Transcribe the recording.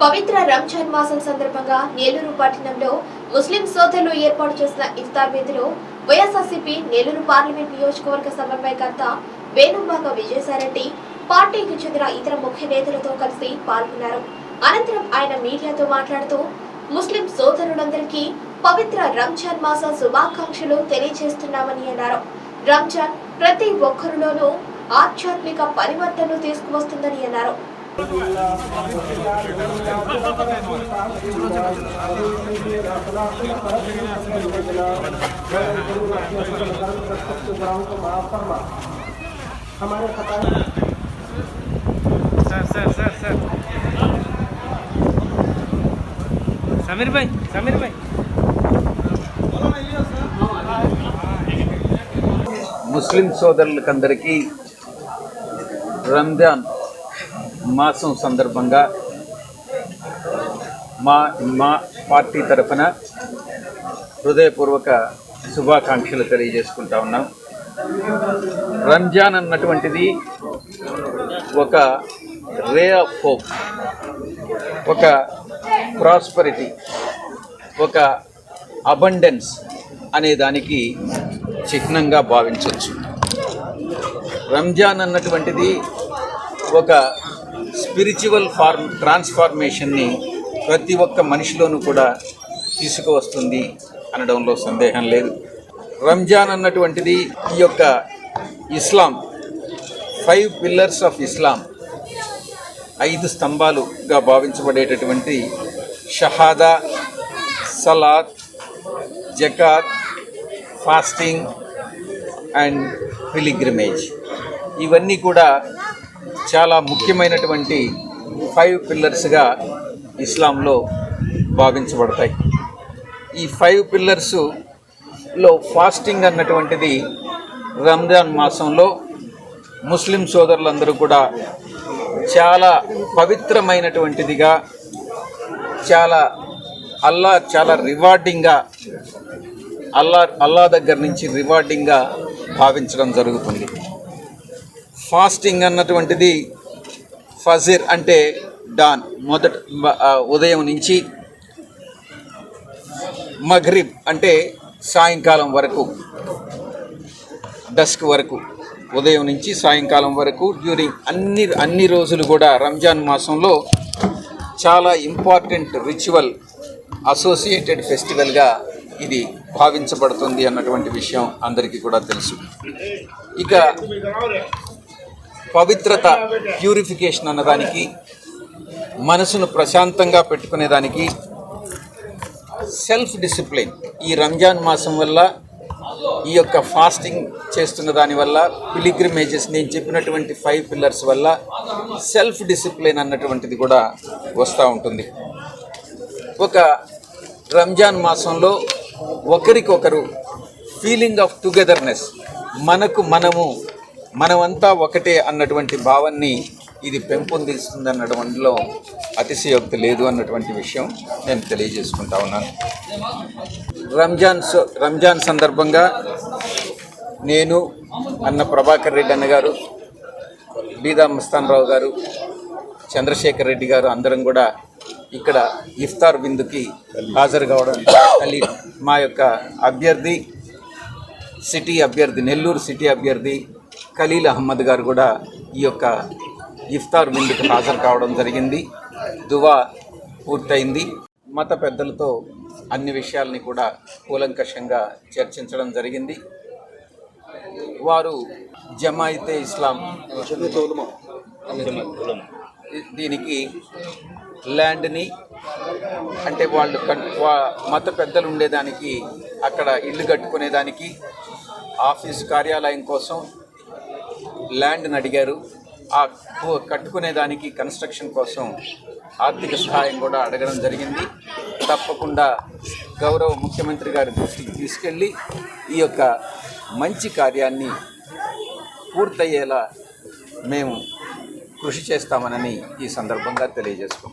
పవిత్ర రంజాన్ మాసం సందర్భంగా నేలూరు పట్టణంలో ముస్లిం సోదరులు ఏర్పాటు చేసిన ఇఫ్తార్ వేదిలో వైఎస్ఆర్సీపీ నేలూరు పార్లమెంట్ నియోజకవర్గ సమన్వయకర్త వేణుబాగ విజయసాయిరెడ్డి పార్టీకి చెందిన ఇతర ముఖ్య నేతలతో కలిసి పాల్గొన్నారు. అనంతరం ఆయన మీడియాతో మాట్లాడుతూ ముస్లిం సోదరులందరికీ పవిత్ర రంజాన్ మాస శుభాకాంక్షలు తెలియజేస్తున్నామని అన్నారు. రంజాన్ ప్రతి ఒక్కరిలోనూ ఆధ్యాత్మిక పరివర్తనలు తీసుకువస్తుందని అన్నారు. हमारे खता sir sir sir sir Sameer भाई समीर भाई ముస్లిం సోదరులకందరికీ రంజాన్ మాసం సందర్భంగా మా మా పార్టీ తరఫున హృదయపూర్వక శుభాకాంక్షలు తెలియజేసుకుంటా ఉన్నాం. రంజాన్ అన్నటువంటిది ఒక రే ఆఫ్ హోప్ ఒక ప్రాస్పరిటీ ఒక అబండెన్స్ అనే దానికి చిహ్నంగా భావించవచ్చు. రంజాన్ అన్నటువంటిది ఒక స్పిరిచువల్ ఫార్మ్ ట్రాన్స్ఫార్మేషన్ని ప్రతి ఒక్క మనిషిలోనూ కూడా తీసుకువస్తుంది అనడంలో సందేహం లేదు. రంజాన్ అన్నటువంటిది ఈ యొక్క Islam five pillars of Islam ఐదు స్తంభాలుగా భావించబడేటటువంటి షహాదా salad zakat fasting and pilgrimage. ఇవన్నీ కూడా చాలా ముఖ్యమైనటువంటి ఫైవ్ పిల్లర్స్గా ఇస్లాంలో భావించబడతాయి. ఈ ఫైవ్ పిల్లర్స్లో ఫాస్టింగ్ అన్నటువంటిది రంజాన్ మాసంలో ముస్లిం సోదరులందరూ కూడా చాలా పవిత్రమైనటువంటిదిగా చాలా అల్లా చాలా రివార్డింగ్గా అల్లా అల్లా దగ్గర నుంచి రివార్డింగ్గా భావించడం జరుగుతుంది. ఫాస్టింగ్ అన్నటువంటిది ఫజిర్ అంటే డాన్ మొదట ఉదయం నుంచి మఘ్రిబ్ అంటే సాయంకాలం వరకు డస్క్ వరకు ఉదయం నుంచి సాయంకాలం వరకు డ్యూరింగ్ అన్ని అన్ని రోజులు కూడా రంజాన్ మాసంలో చాలా ఇంపార్టెంట్ రిచువల్ అసోసియేటెడ్ ఫెస్టివల్గా ఇది భావించబడుతుంది అన్నటువంటి విషయం అందరికీ కూడా తెలుసు. ఇక పవిత్రత ప్యూరిఫికేషన్ అన్నదానికి మనసును ప్రశాంతంగా పెట్టుకునేదానికి సెల్ఫ్ డిసిప్లిన్ ఈ రంజాన్ మాసం వల్ల ఈ యొక్క ఫాస్టింగ్ చేస్తున్న దానివల్ల పిలిగ్రిమేజెస్ నేను చెప్పినటువంటి ఫైవ్ పిల్లర్స్ వల్ల సెల్ఫ్ డిసిప్లిన్ అన్నటువంటిది కూడా వస్తూ ఉంటుంది. ఒక రంజాన్ మాసంలో ఒకరికొకరు ఫీలింగ్ ఆఫ్ టుగెదర్నెస్ మనకు మనము మనమంతా ఒకటే అన్నటువంటి భావాన్ని ఇది పెంపొందిస్తుంది అన్నటువంటిలో అతిశయోక్తి లేదు అన్నటువంటి విషయం నేను తెలియజేసుకుంటా ఉన్నాను. రంజాన్ సో- రంజాన్ సందర్భంగా నేను అన్న ప్రభాకర్ రెడ్డి అన్న గారు బీదా మస్తాన్ రావు గారు చంద్రశేఖర్ రెడ్డి గారు అందరం కూడా ఇక్కడ ఇఫ్తార్ విందుకి హాజరు కావడం తల్లి మా యొక్క అభ్యర్థి సిటీ అభ్యర్థి నెల్లూరు సిటీ అభ్యర్థి ఖలీల్ అహ్మద్ గారు కూడా ఈ యొక్క ఇఫ్తార్ ముందుకు హాజరు కావడం జరిగింది. దువా పూర్తయింది. మత పెద్దలతో అన్ని విషయాల్ని కూడా కూలంకషంగా చర్చించడం జరిగింది. వారు జమాయితే ఇస్లాం దీనికి ల్యాండ్ని అంటే వాళ్ళు వా- మత పెద్దలు ఉండేదానికి అక్కడ ఇల్లు కట్టుకునేదానికి ఆఫీస్ కార్యాలయం కోసం ల్యాండ్ని అడిగారు. ఆ కట్టుకునే కట్టుకునేదానికి కన్స్ట్రక్షన్ కోసం ఆర్థిక సహాయం కూడా అడగడం జరిగింది. తప్పకుండా గౌరవ ముఖ్యమంత్రి గారి దృష్టికి తీసుకెళ్ళి ఈ యొక్క మంచి కార్యాన్ని పూర్తయ్యేలా మేము కృషి చేస్తామనని ఈ సందర్భంగా తెలియజేసుకుంటాం